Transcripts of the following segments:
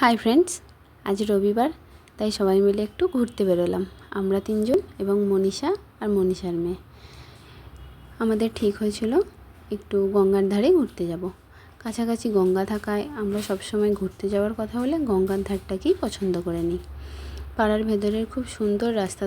Hi friends আজ রবিবার, তাই সবাই মিলে একটু ঘুরতে বেরোলাম। আমরা তিনজন এবং মনীষা আর মনীষার মেয়ে। আমাদের ঠিক হয়েছিল একটু গঙ্গার ধারে ঘুরতে যাব। কাছাকাছি গঙ্গা থাকায় আমরা সবসময় ঘুরতে যাওয়ার কথা হলে গঙ্গার ধারটাকেই পছন্দ করে নিই। পাড়ার ভেতরের খুব সুন্দর রাস্তা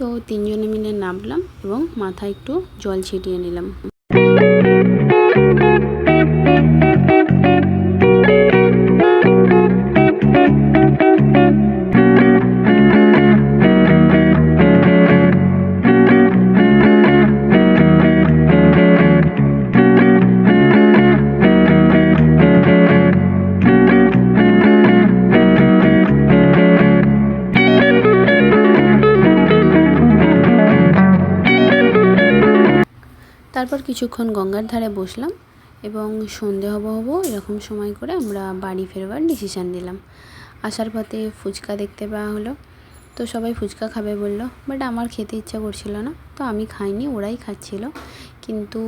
তো তিনজনে মিলে নামলাম এবং মাথায় একটু জল ছিটিয়ে নিলাম। তারপর কিছুক্ষণ গঙ্গার ধারে বসলাম এবং সন্ধে হব হব এরকম সময় করে আমরা বাড়ি ফেরবার ডিসিশান নিলাম আসার পথে ফুচকা দেখতে পাওয়া হলো। তো সবাই ফুচকা খাবে বলল বাট আমার খেতে ইচ্ছা করছিল না। তো আমি খাইনি, ওরাই খাচ্ছিল। কিন্তু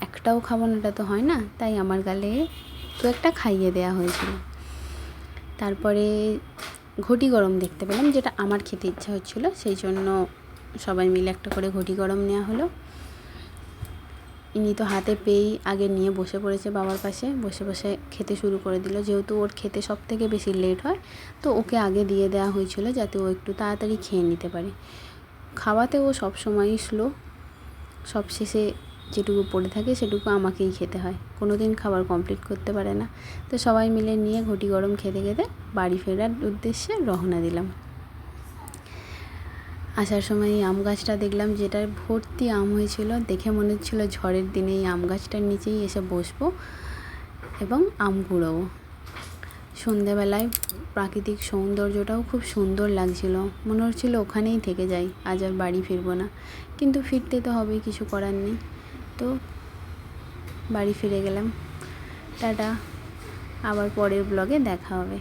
একটাও খাব না তো হয় না। তাই আমার গালে তো একটা খাইয়ে দেওয়া হয়েছিল। তারপরে ঘটি গরম দেখতে পেলাম, যেটা আমার খেতে ইচ্ছা হচ্ছিল। সেই জন্য সবাই মিলে একটা করে ঘটি গরম নেওয়া হলো। ইনি তো হাতে পেয়েই আগে নিয়ে বসে পড়েছে বাবার পাশে, বসে বসে খেতে শুরু করে দিল। যেহেতু ওর খেতে সব থেকে বেশি লেট হয়, তো ওকে আগে দিয়ে দেওয়া হয়েছিল যাতে ও একটু তাড়াতাড়ি খেয়ে নিতে পারে। খাওয়াতে ও সব সময়ই স্লো সব শেষে যেটুকু পড়ে থাকে সেটুকু আমাকেই খেতে হয়। কোনো দিন খাবার কমপ্লিট করতে পারে না। তো সবাই মিলে নিয়ে ঘটি গরম খেতে খেতে বাড়ি ফেরার উদ্দেশ্যে রওনা দিলাম। আসার সময় এই আম গাছটা দেখলাম যেটা ভর্তি আম হয়েছিল। দেখে মনে হচ্ছিল ঝড়ের দিনে এই আম গাছটার নিচেই এসে বসবো এবং আম কুড়োবো সন্ধেবেলায় প্রাকৃতিক সৌন্দর্যটাও খুব সুন্দর লাগছিল। মনে হচ্ছিল ওখানেই থেকে যাই, আজ আর বাড়ি ফিরবো না। কিন্তু ফিরতে তো হবেই কিছু করার নেই। তো বাড়ি ফিরে গেলাম। টাটা, আবার পরের ব্লগে দেখা হবে।